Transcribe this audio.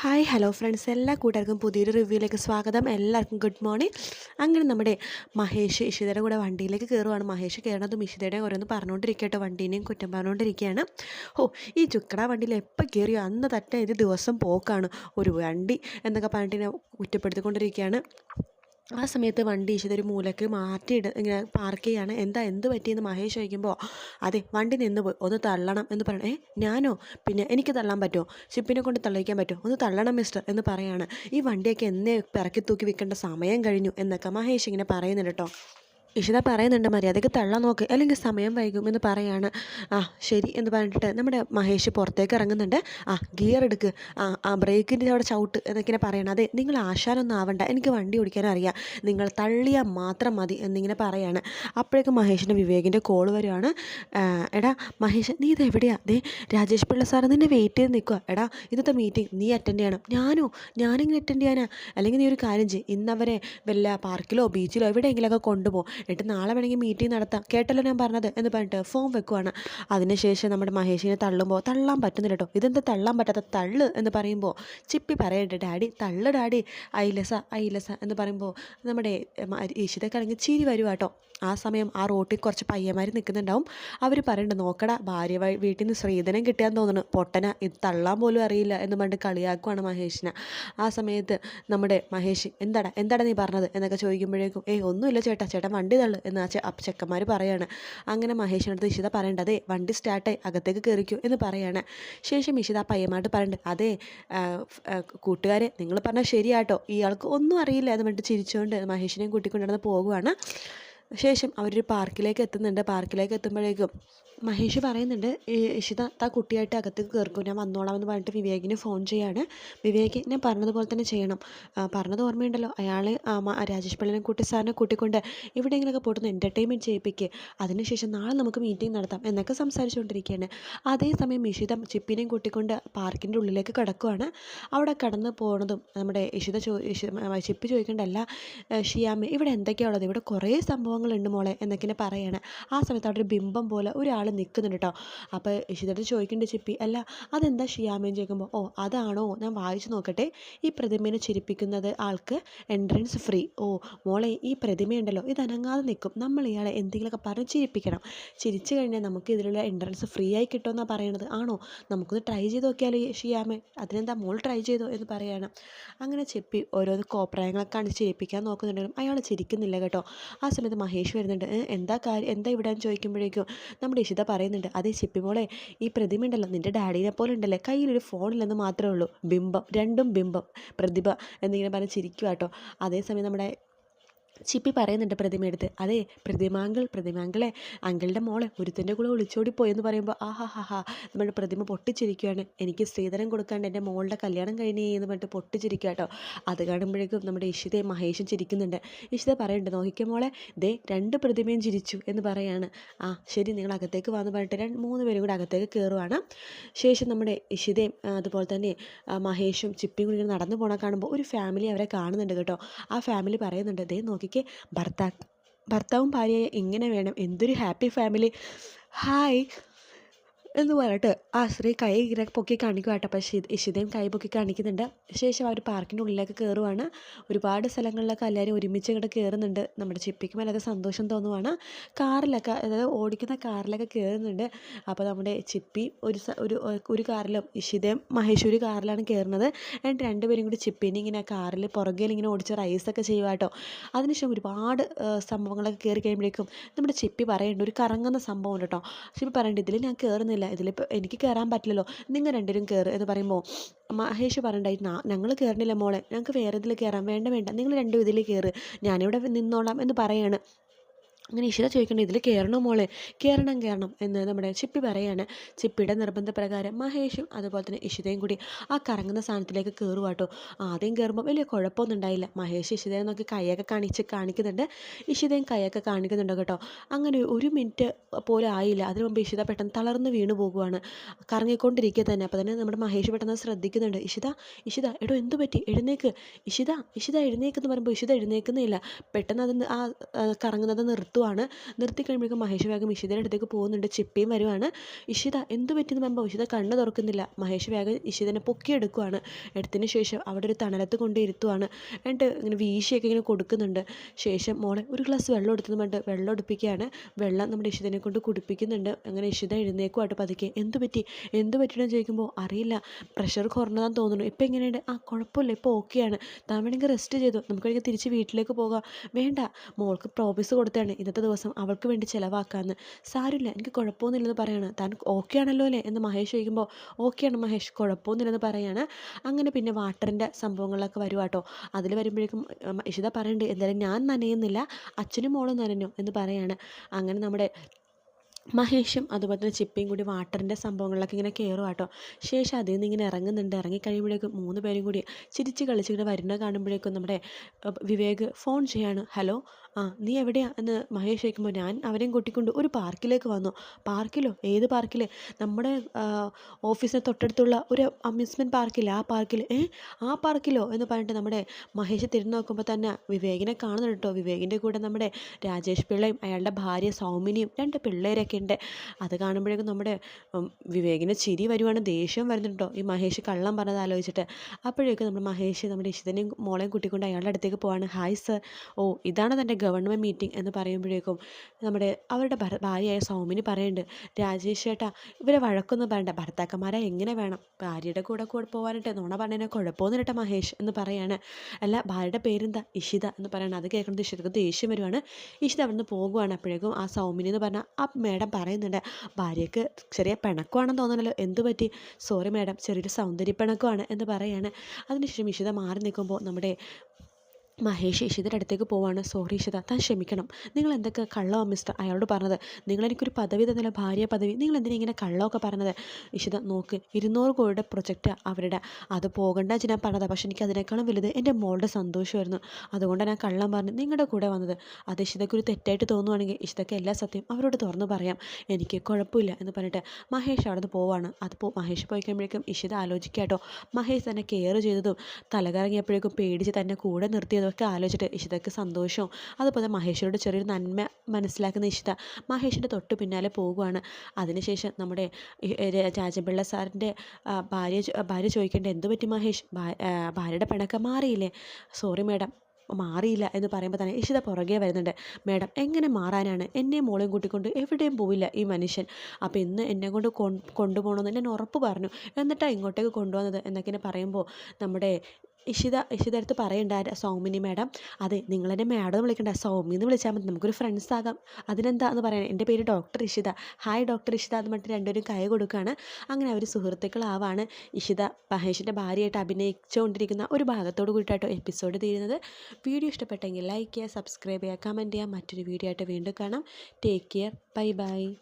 Hi hello friends എല്ലാ കൂട്ടുകാർക്കും പുതിയൊരു റിവ്യൂയിലേക്ക് സ്വാഗതം. എല്ലാവർക്കും ഗുഡ് മോർണിംഗ് അങ്ങനെ നമ്മുടെ മഹേഷ് ഇഷിതയുടെ കൂടെ വണ്ടിയിലേക്ക് കയറുവാണ് മഹേഷ് കയറുന്നതും ഇഷിതയുടെ ഓരോന്ന് പറഞ്ഞുകൊണ്ടിരിക്കട്ടോ വണ്ടീനെയും കുറ്റം പറഞ്ഞുകൊണ്ടിരിക്കുകയാണ് ഓ ഈ ചുക്കട വണ്ടിയിൽ എപ്പോൾ കയറിയോ അന്ന് തട്ട ഇത് ദിവസം പോക്കാണ്. ഒരു വണ്ടി എന്നൊക്കെ പറഞ്ഞിട്ട് കുറ്റപ്പെടുത്തിക്കൊണ്ടിരിക്കുകയാണ് ആ സമയത്ത് വണ്ടി ഈശോ ഒരു മൂലക്ക് മാറ്റിയിട ഇങ്ങനെ പാർക്ക് ചെയ്യാണ്. എന്താ എന്ത് പറ്റിയെന്ന് മഹേഷ് ചോദിക്കുമ്പോൾ അതെ വണ്ടി നിന്ന് പോയി ഒന്ന് തള്ളണം എന്ന് പറയണം ഏഹ് ഞാനോ? പിന്നെ എനിക്ക് തള്ളാൻ പറ്റുമോ? ഷിപ്പിനെ കൊണ്ട് തള്ളിക്കാൻ പറ്റുമോ? ഒന്ന് തള്ളണം മിസ്റ്റർ എന്ന് പറയാണ്. ഈ വണ്ടിയൊക്കെ എന്നെ പിറക്കി തൂക്കി വിൽക്കേണ്ട സമയം കഴിഞ്ഞു എന്നൊക്കെ മഹേഷ് ഇങ്ങനെ പറയുന്നുണ്ട് കേട്ടോ. ഇഷിത പറയുന്നുണ്ട് മര്യാദയ്ക്ക് തള്ളാൻ നോക്ക് അല്ലെങ്കിൽ സമയം വൈകും എന്ന് പറയാണ്. ആ ശരി എന്ന് പറഞ്ഞിട്ട് നമ്മുടെ മഹേഷ് പുറത്തേക്ക് ഇറങ്ങുന്നുണ്ട്. ആ ഗിയർ എടുക്ക്. ആ ആ ബ്രേക്കിന്റെ അവിടെ ചവിട്ട് എന്നൊക്കെ പറയണം. അതെ നിങ്ങൾ ആശാനൊന്നും ആവണ്ട എനിക്ക് വണ്ടി ഓടിക്കാൻ അറിയാം. നിങ്ങൾ തള്ളിയാൽ മാത്രം മതി എന്നിങ്ങനെ പറയാണ്. അപ്പോഴേക്കും മഹേഷിന്റെ വിവേകിന്റെ കോൾ വരുവാണ്. എടാ മഹേഷ് നീ ഇത് എവിടെയാ? ദേ രാജേഷ് പിള്ള സാറ് നിന്നെ വെയിറ്റ് ചെയ്ത് നിൽക്കുക എടാ ഇന്നത്തെ മീറ്റിംഗ് നീ അറ്റൻഡ് ചെയ്യണം. ഞാനോ? ഞാനിങ്ങനെ അറ്റൻഡ് ചെയ്യാനാ? അല്ലെങ്കിൽ നീ ഒരു കാര്യം ചെയ്യും. ഇന്നവരെ വല്ല പാർക്കിലോ ബീച്ചിലോ എവിടെയെങ്കിലുമൊക്കെ കൊണ്ടുപോകും എന്നിട്ട് നാളെ വേണമെങ്കിൽ മീറ്റിംഗ് നടത്താം. കേട്ടല്ലോ ഞാൻ പറഞ്ഞത് എന്ന് പറഞ്ഞിട്ട് ഫോം വെക്കുവാണ്. അതിനുശേഷം നമ്മുടെ മഹേഷിനെ തള്ളുമ്പോൾ തള്ളാൻ പറ്റുന്നില്ല കേട്ടോ. ഇതെന്താ തള്ളാൻ പറ്റാത്ത തള്ള് എന്ന് പറയുമ്പോൾ ചിപ്പി പറയട്ടെ ഡാഡി. തള്ളു ഡാഡി. ഐലസ ഐലസ എന്ന് പറയുമ്പോൾ നമ്മുടെ ഈശിതക്കാണെങ്കിൽ ചിരി വരുവാ കേട്ടോ. ആ സമയം ആ റോട്ടിൽ കുറച്ച് പയ്യന്മാർ നിൽക്കുന്നുണ്ടാവും. അവർ പറയുന്നുണ്ട് നോക്കടാ ഭാര്യ വീട്ടിൽ നിന്ന് സ്ത്രീധനം കിട്ടിയാന്ന് തോന്നുന്നു. പൊട്ടന ഇത് തള്ളാൻ പോലും അറിയില്ല എന്ന് പറഞ്ഞിട്ട് കളിയാക്കുവാണ് മഹേഷിനെ. ആ സമയത്ത് നമ്മുടെ മഹേഷ് എന്താടാ എന്താടാ നീ പറഞ്ഞത്? എന്നൊക്കെ ചോദിക്കുമ്പോഴേക്കും ഏയ് ഒന്നുമില്ല ചേട്ടാ. ചേട്ടൻ വണ്ടി തള്ളു എന്ന് വെച്ചാൽ അപ്പ ചെക്കന്മാർ പറയാണ്. അങ്ങനെ മഹേഷിനടുത്ത് ഇഷിത പറയണ്ട അതെ വണ്ടി സ്റ്റാർട്ടായി അകത്തേക്ക് കയറിക്കൂ എന്ന് പറയാണ്. ശേഷം ഇഷിത ആ പയ്യന്മാരോട് പറയണ്ട് അതെ കൂട്ടുകാരെ നിങ്ങൾ പറഞ്ഞാൽ ശരിയാട്ടോ. ഇയാൾക്ക് ഒന്നും അറിയില്ല എന്ന് പറഞ്ഞിട്ട് ചിരിച്ചുകൊണ്ട് മഹേഷിനെയും കൂട്ടിക്കൊണ്ടിരുന്ന് പോകുവാണ് ശേഷം അവരൊരു പാർക്കിലേക്ക് എത്തുന്നുണ്ട്. പാർക്കിലേക്ക് എത്തുമ്പോഴേക്കും മഹേഷ് പറയുന്നുണ്ട് "ഈ ഇഷിത താ കുട്ടിയായിട്ട് അകത്തേക്ക് കയറിക്കും ഞാൻ വന്നോളാം എന്ന് പറഞ്ഞിട്ട് വിവേകിന് ഫോൺ ചെയ്യാണ്. വിവേക് ഞാൻ പറഞ്ഞതുപോലെ തന്നെ ചെയ്യണം. പറഞ്ഞത് ഓർമ്മയുണ്ടല്ലോ. അയാൾ രാജേഷ് പള്ളിനെ കൂട്ടി സാറിനെ കൂട്ടിക്കൊണ്ട് എവിടെയെങ്കിലുമൊക്കെ പോട്ടൊന്ന് എന്റർടൈൻമെന്റ് ചെയ്യിപ്പിക്കുക അതിനുശേഷം നാളെ നമുക്ക് മീറ്റിംഗ് നടത്താം എന്നൊക്കെ സംസാരിച്ചുകൊണ്ടിരിക്കുകയാണ്. അതേസമയം ഇഷിത ചിപ്പിനെയും കൂട്ടിക്കൊണ്ട് പാർക്കിന്റെ ഉള്ളിലേക്ക് കിടക്കുവാണ്. അവിടെ കടന്ന് പോണതും നമ്മുടെ ഇഷിത ചോ ചിപ്പി ചോദിക്കേണ്ടല്ല ഷിയാമ്മ ഇവിടെ എന്തൊക്കെയാണുള്ളത് ഇവിടെ കുറേ സംഭവങ്ങളുണ്ട് മോളെ എന്നൊക്കെ പറയാണ്. ആ സമയത്ത് അവിടെ ഒരു ബിംബം പോലെ ഒരാൾ നിൽക്കുന്നുണ്ട് കേട്ടോ. അപ്പോൾ ഇഷിതയുടെ ചോദിക്കേണ്ട ചിപ്പി അല്ല അതെന്താ ഷിയാമേന്ന് ചോദിക്കുമ്പോൾ ഓ അതാണോ? ഞാൻ വായിച്ചു നോക്കട്ടെ. ഈ പ്രതിമേനെ ചിരിപ്പിക്കുന്നത് ആൾക്ക് എൻട്രൻസ് ഫ്രീ ഓ മോളെ ഈ പ്രതിമയുണ്ടല്ലോ. ഇത് അനങ്ങാതെ നിൽക്കും. നമ്മൾ ഇയാളെ എന്തെങ്കിലുമൊക്കെ പറഞ്ഞ് ചിരിപ്പിക്കണം. ചിരിച്ചു കഴിഞ്ഞാൽ നമുക്ക് ഇതിലുള്ള എൻട്രൻസ് ഫ്രീ ആയി കിട്ടുമെന്നാണ് പറയണത്. ആണോ? നമുക്കൊന്ന് ട്രൈ ചെയ്ത് നോക്കിയാലോ ഷിയാമെ? അതിനെന്താ മോൾ ട്രൈ ചെയ്തോ എന്ന് പറയാണ്. അങ്ങനെ ചെപ്പി ഓരോന്ന് കോപ്രായങ്ങളൊക്കെ കാണിച്ച് ചിരിപ്പിക്കാൻ നോക്കുന്നുണ്ടെങ്കിലും അയാൾ ചിരിക്കുന്നില്ല കേട്ടോ. ആ സമയത്ത് മഹേഷ് വരുന്നുണ്ട്. എന്താ കാര്യം? എന്താ ഇവിടെ എന്ന് ചോദിക്കുമ്പോഴേക്കും നമ്മുടെ ഇഷിത പറയുന്നുണ്ട്. അതേ ചിപ്പി മോളെ ഈ പ്രതിമ ഉണ്ടല്ലോ നിന്റെ ഡാഡീനെ പോലെ ഉണ്ടല്ലേ? കയ്യിലൊരു ഫോണില്ലെന്ന് മാത്രമേ ഉള്ളൂ. ബിംബം രണ്ടും ബിംബം. പ്രതിഭ എന്നിങ്ങനെ പറഞ്ഞ് ചിരിക്കുക കേട്ടോ അതേസമയം നമ്മുടെ ചിപ്പി പറയുന്നുണ്ട് പ്രതിമയെടുത്ത്. അതെ പ്രതിമാങ്കൾ പ്രതിമാങ്കളെ അങ്കിളുടെ മോളെ ഒരുത്തിന്റെ കൂടെ ഒളിച്ചോടി പോയെന്ന് പറയുമ്പോൾ ആഹാഹാ ഹാ നമ്മുടെ പ്രതിമ പൊട്ടിച്ചിരിക്കുകയാണ് എനിക്ക് സ്ത്രീധനം കൊടുക്കാണ്ട് എന്റെ മോളുടെ കല്യാണം കഴിഞ്ഞേ എന്ന് പറഞ്ഞിട്ട് പൊട്ടിച്ചിരിക്കുക കേട്ടോ അത് കാണുമ്പോഴേക്കും നമ്മുടെ ഇഷിതയും മഹേഷും ചിരിക്കുന്നുണ്ട്. ഇഷിത പറയുന്നുണ്ട് നോക്കിക്ക മോളെ ദേ രണ്ട് പ്രതിമയും ചിരിച്ചു എന്ന് പറയാണ്. ആ ശരി നിങ്ങൾ അകത്തേക്ക് വന്ന് പറഞ്ഞിട്ട് രണ്ട് മൂന്ന് പേരും കൂടെ അകത്തേക്ക് കയറുവാണ് ശേഷം നമ്മുടെ ഇഷിതയും അതുപോലെ തന്നെ ആ, മഹേഷും ചിപ്പിയും കൂടി നടന്നു പോണ കാണുമ്പോൾ ഒരു ഫാമിലി അവരെ കാണുന്നുണ്ട് കേട്ടോ. ആ ഫാമിലി പറയുന്നുണ്ട് ദേ നോക്കിക്കേ ഭർത്താ ഭർത്താവും ഭാര്യയെ എങ്ങനെ വേണം. എന്തൊരു ഹാപ്പി ഫാമിലി ഹായ് എന്ന് പറഞ്ഞിട്ട് ആ സ്ത്രീ കൈ ഇങ്ങനെ പൊക്കി കാണിക്കുക കേട്ടോ. പക്ഷേ ഇഷി ഇഷിതയും കൈ പൊക്കി കാണിക്കുന്നുണ്ട്. ശേഷം അവർ പാർക്കിന്റെ ഉള്ളിലേക്ക് കയറുവാണ്. ഒരുപാട് സ്ഥലങ്ങളിലൊക്കെ എല്ലാവരും ഒരുമിച്ച് ഇങ്ങോട്ട് കയറുന്നുണ്ട്. നമ്മുടെ ചിപ്പിക്ക് വല്ലാതെ സന്തോഷം തോന്നുവാണ്. കാറിലൊക്കെ അതായത് ഓടിക്കുന്ന കാറിലൊക്കെ കയറുന്നുണ്ട്. അപ്പോൾ നമ്മുടെ ചിപ്പി ഒരു ഒരു ഒരു കാറിലും ഇഷിതയും മഹേഷ് ഒരു കാറിലാണ് കയറുന്നത്. ആൻഡ് രണ്ടുപേരും കൂടി ചിപ്പിനെ ഇങ്ങനെ കാറിൽ പുറകിൽ ഇങ്ങനെ ഓടിച്ച് റൈസൊക്കെ ചെയ്യുക കേട്ടോ. അതിനുശേഷം ഒരുപാട് സംഭവങ്ങളൊക്കെ കയറി കഴിയുമ്പോഴേക്കും നമ്മുടെ ചിപ്പി പറയുന്നുണ്ട് ഒരു കറങ്ങുന്ന സംഭവം ഉണ്ട് കേട്ടോ. ചിപ്പി പറയുന്നുണ്ട് ഇതിൽ ഞാൻ കയറുന്നില്ല. ഇതിലിപ്പോൾ എനിക്ക് കയറാൻ പറ്റില്ലല്ലോ. നിങ്ങൾ രണ്ടുപേരും കയറ് എന്ന് പറയുമ്പോൾ മഹേഷ് പറയണ്ടായി ഞങ്ങൾ കയറണില്ല മോളെ. ഞങ്ങൾക്ക് വേറെ ഇതിൽ കയറാം വേണ്ട വേണ്ട. നിങ്ങൾ രണ്ടും ഇതിൽ കയറ് ഞാനിവിടെ നിന്നോളാം എന്ന് പറയാണ്. അങ്ങനെ ഇഷിത ചോദിക്കണ്ട ഇതിൽ കയറണോ മോളെ? കയറണം കയറണം എന്ന് നമ്മുടെ ചിപ്പി പറയാണ്. ചിപ്പിയുടെ നിർബന്ധപ്രകാരം മഹേഷും അതുപോലെ തന്നെ ഇഷിതയും കൂടി ആ കറങ്ങുന്ന സാധനത്തിലേക്ക് കയറുക കേട്ടോ ആദ്യം കയറുമ്പോൾ വലിയ കുഴപ്പമൊന്നും ഉണ്ടായില്ല. മഹേഷ് ഇഷിതയെ നോക്കി കൈയൊക്കെ കാണിച്ച് കാണിക്കുന്നുണ്ട്. ഇഷിതയും കൈയൊക്കെ കാണിക്കുന്നുണ്ട് കേട്ടോ. അങ്ങനെ ഒരു മിനിറ്റ് പോലും ആയില്ല. അതിനു മുമ്പ് ഇഷിത പെട്ടെന്ന് തളർന്ന് വീണു പോകുവാണ്. കറങ്ങിക്കൊണ്ടിരിക്കുക തന്നെ. അപ്പോൾ തന്നെ നമ്മുടെ മഹേഷ് പെട്ടെന്ന് ശ്രദ്ധിക്കുന്നുണ്ട്. ഇഷിത ഇഷിത എടോ എന്തു പറ്റി? എഴുന്നേക്ക്. ഇഷിത ഇഷിത എഴുന്നേക്കെന്ന് പറയുമ്പോൾ ഇഷിത എഴുന്നേക്കുന്നില്ല പെട്ടെന്ന് അത് ആ കറങ്ങുന്നത് നിർത്തുക നിർത്തുവാണ് നിർത്തി കഴിയുമ്പോൾ മഹേഷ് വേഗം ഇഷിതയുടെ അടുത്തേക്ക് പോകുന്നുണ്ട്. ചിപ്പിയും വരുവാണ്. ഇഷിത എന്ത് പറ്റിയെന്ന് പറയുമ്പോൾ ഇഷിത കണ്ണ് തുറക്കുന്നില്ല. മഹേഷ് വേഗം ഇഷിതനെ പൊക്കിയെടുക്കുവാണ്. എടുത്തതിന് ശേഷം അവിടെ ഒരു തണലത്ത് കൊണ്ട് ഇരുത്തുവാണ്. എന്നിട്ട് ഇങ്ങനെ വീശിയൊക്കെ ഇങ്ങനെ കൊടുക്കുന്നുണ്ട്. ശേഷം മോളെ ഒരു ഗ്ലാസ് വെള്ളം എടുത്തെന്ന് പറഞ്ഞിട്ട് വെള്ളം എടുപ്പിക്കുകയാണ്. വെള്ളം നമ്മുടെ ഇഷിതനെ കൊണ്ട് കുടിപ്പിക്കുന്നുണ്ട്. അങ്ങനെ ഇഷിത എഴുന്നേക്കുമായിട്ട് പതുക്കെ എന്ത് പറ്റി? എന്ത് പറ്റിയെന്ന് ചോദിക്കുമ്പോൾ അറിയില്ല. പ്രഷർ കുറഞ്ഞതാന്ന് തോന്നുന്നു. ഇപ്പം എങ്ങനെയുണ്ട്? ആ കുഴപ്പമില്ല. ഇപ്പോൾ ഓക്കെയാണ് താൻ വേണമെങ്കിൽ റെസ്റ്റ് ചെയ്തു. നമുക്ക് വേണമെങ്കിൽ തിരിച്ച് വീട്ടിലേക്ക് പോകാം. വേണ്ട. മോൾക്ക് പ്രോമിസ് കൊടുത്താണ് ഇന്നത്തെ ദിവസം അവൾക്ക് വേണ്ടി ചിലവാക്കാമെന്ന് സാരില്ല എനിക്ക് കുഴപ്പമൊന്നുമില്ലെന്ന് പറയാണ്. താൻ ഓക്കെ ആണല്ലോ അല്ലേ? എന്ന് മഹേഷ് ചോദിക്കുമ്പോൾ ഓക്കെയാണ് മഹേഷ് കുഴപ്പമൊന്നുമില്ലെന്ന് പറയാണ്. അങ്ങനെ പിന്നെ വാട്ടറിന്റെ സംഭവങ്ങളൊക്കെ വരുവാട്ടോ അതിൽ വരുമ്പോഴേക്കും ഇഷിത പറയണ്ട് എന്തായാലും ഞാൻ നനയുന്നില്ല അച്ഛനും മോളും നനഞ്ഞു എന്ന് പറയാണ്. അങ്ങനെ നമ്മുടെ മഹേഷും അതുപോലെ തന്നെ ചിപ്പിയും കൂടി വാട്ടറിന്റെ സംഭവങ്ങളിലൊക്കെ ഇങ്ങനെ കയറും കേട്ടോ ശേഷം അതിൽ നിന്ന് ഇങ്ങനെ ഇറങ്ങുന്നുണ്ട്. ഇറങ്ങി കഴിയുമ്പോഴേക്കും മൂന്ന് പേരും കൂടി ചിരിച്ച് കളിച്ചിങ്ങനെ വരുന്ന കാണുമ്പോഴേക്കും നമ്മുടെ വിവേക് ഫോൺ ചെയ്യാണ്. ഹലോ ആ നീ എവിടെയാ? എന്ന് മഹേഷ് ചോദിക്കുമ്പോൾ ഞാൻ അവരെയും കൂട്ടിക്കൊണ്ട് ഒരു പാർക്കിലേക്ക് വന്നു. പാർക്കിലോ? ഏത് പാർക്കിൽ നമ്മുടെ ഓഫീസിന് തൊട്ടടുത്തുള്ള ഒരു അമ്യൂസ്മെന്റ് പാർക്കില്ല? ആ പാർക്കിൽ ഏ? ആ പാർക്കിലോ? എന്ന് പറഞ്ഞിട്ട് നമ്മുടെ മഹേഷ് തിരിഞ്ഞു നോക്കുമ്പോൾ തന്നെ വിവേകിനെ കാണുന്നുണ്ട് കേട്ടോ. വിവേകിന്റെ കൂടെ നമ്മുടെ രാജേഷ് പിള്ളയും അയാളുടെ ഭാര്യ സൗമിനിയും രണ്ട് പിള്ളേരൊക്കെ ഉണ്ട്. അത് കാണുമ്പോഴേക്കും നമ്മുടെ വിവേകിനെ ചിരി വരുവാണ് ദേഷ്യം വരുന്നുണ്ടോ ഈ മഹേഷ് കള്ളം പറഞ്ഞത് ആലോചിച്ചിട്ട്. അപ്പോഴേക്കും നമ്മുടെ മഹേഷ് നമ്മുടെ ഇഷിതനെയും മോളെയും കൂട്ടിക്കൊണ്ട് അയാളുടെ അടുത്തേക്ക് പോവാണ്. Hi sir. ഓ ഇതാണ് തന്റെ ഗവൺമെന്റ് മീറ്റിംഗ് എന്ന് പറയുമ്പോഴേക്കും നമ്മുടെ അവരുടെ ഭര- ഭാര്യയായ സൗമിനി പറയുന്നുണ്ട് രാജേഷ് ചേട്ടാ ഇവരെ വഴക്കൊന്നും പറയണ്ട. ഭർത്താക്കന്മാരെ എങ്ങനെ വേണം? ഭാര്യയുടെ കൂടെ കൂടെ പോകാനായിട്ട് നോണ പറഞ്ഞതിനെ കുഴപ്പമൊന്നും കേട്ടോ മഹേഷ് എന്ന് പറയാണ്. അല്ല ഭാര്യയുടെ പേരെന്താ? ഇഷിത എന്ന് പറയണം. അത് കേൾക്കുന്നത് ഇഷിതക്ക് ദേഷ്യം വരുവാണ്. ഇഷിത അവിടുന്ന് പോകുവാണ്. അപ്പോഴേക്കും ആ സൗമിനി എന്ന് പറഞ്ഞാൽ ആ മേഡം പറയുന്നുണ്ട് ഭാര്യയ്ക്ക് ചെറിയ പിണക്കമാണെന്ന് തോന്നണല്ലോ. എന്തു പറ്റി? സോറി മേഡം ചെറിയൊരു സൗന്ദര്യ പിണക്കമാണ് എന്ന് പറയാണ്. അതിനുശേഷം ഇഷിത മാറി നിൽക്കുമ്പോൾ നമ്മുടെ മഹേഷ് ഇഷിതയുടെ അടുത്തേക്ക് പോവാണ്. സോറി ഇഷിത താൻ ക്ഷമിക്കണം. നിങ്ങൾ എന്തൊക്കെ കള്ളോ മിസ്റ്റർ അയാളോട് പറഞ്ഞത്? നിങ്ങളെനിക്കൊരു പദവി തന്നില്ല ഭാര്യ പദവി. നിങ്ങൾ എന്തിനാ ഇങ്ങനെ കള്ളമൊക്കെ പറഞ്ഞത്? ഇഷിത നോക്ക് ഇരുന്നൂറ് കോടിയുടെ പ്രൊജക്റ്റ് അവരുടെ. അത് പോകണ്ട ഞാൻ പറഞ്ഞത്. പക്ഷെ എനിക്ക് അതിനേക്കാളും വലുത് എന്റെ മോളുടെ സന്തോഷമായിരുന്നു. അതുകൊണ്ട് ഞാൻ കള്ളം പറഞ്ഞ് നിങ്ങളുടെ കൂടെ വന്നത്. അത് ഇഷിതയ്ക്ക് ഒരു തെറ്റായിട്ട് തോന്നുവാണെങ്കിൽ ഇഷിതയ്ക്ക് എല്ലാ സത്യം അവരോട് തുറന്നു പറയാം. എനിക്ക് കുഴപ്പമില്ല എന്ന് പറഞ്ഞിട്ട് മഹേഷ് അവിടെ നിന്ന് പോവാണ്. അത് പോ മഹേഷ് പോയി കഴിയുമ്പോഴേക്കും ഇഷിത ആലോചിക്കാട്ടോ. മഹേഷ് തന്നെ കെയർ ചെയ്തതും തലകറങ്ങിയപ്പോഴേക്കും പേടിച്ച് തന്നെ കൂടെ നിർത്തിയതൊക്കെ ആലോചിച്ചിട്ട് ഇഷിതയ്ക്ക് സന്തോഷവും അതുപോലെ മഹേഷിനോട് ചെറിയൊരു നന്മ മനസ്സിലാക്കുന്ന ഇഷിത മഹേഷിന്റെ തൊട്ട് പിന്നാലെ പോകുവാണ്. അതിനുശേഷം നമ്മുടെ രാജപിള്ള സാറിന്റെ ഭാര്യ ഭാര്യ ചോദിക്കേണ്ട എന്തു പറ്റി മഹേഷ്? ഭാര്യയുടെ പിണക്കം മാറിയില്ലേ? സോറി മേഡം മാറിയില്ല എന്ന് പറയുമ്പോൾ തന്നെ ഇഷിത പുറകെ വരുന്നുണ്ട്. മേഡം എങ്ങനെ മാറാനാണ്? എന്നെയും മോളെയും കൂട്ടിക്കൊണ്ട് എവിടെയും പോവില്ല ഈ മനുഷ്യൻ. അപ്പോൾ ഇന്ന് എന്നെ കൊണ്ട് കൊണ്ടുപോകണമെന്ന് ഞാൻ ഉറപ്പ് പറഞ്ഞു. എന്നിട്ടാണ് ഇങ്ങോട്ടേക്ക് കൊണ്ടുവന്നത്? എന്നൊക്കെ പറയുമ്പോൾ നമ്മുടെ ഇഷിത ഇഷിത അടുത്ത് പറയണ്ട ആരാ സൗമിനി മാഡം അതെ മാഡം എന്ന് വിളിക്കണ്ട സൗമി എന്ന് വിളിച്ചാൽ മതി നമുക്കൊരു ഫ്രണ്ട്സ് ആകാം. അതിനെന്താ എന്ന് പറയാൻ എന്റെ പേര് doctor Ishita. Hi doctor Ishita എന്ന് പറഞ്ഞിട്ട് രണ്ടുപേരും കൈ കൊടുക്കുകയാണ് അങ്ങനെ അവർ സുഹൃത്തുക്കളാവാണ്. ഇഷിത മഹേഷിന്റെ ഭാര്യയായിട്ട് അഭിനയിച്ചുകൊണ്ടിരിക്കുന്ന ഒരു ഭാഗത്തോട് കൂടിയിട്ടോ എപ്പിസോഡ് തീരുന്നത്. വീഡിയോ ഇഷ്ടപ്പെട്ടെങ്കിൽ ലൈക്ക് ചെയ്യുക സബ്സ്ക്രൈബ് ചെയ്യുക കമന്റ് ചെയ്യുക. മറ്റൊരു വീഡിയോ ആയിട്ട് വീണ്ടും കാണാം. Take care bye bye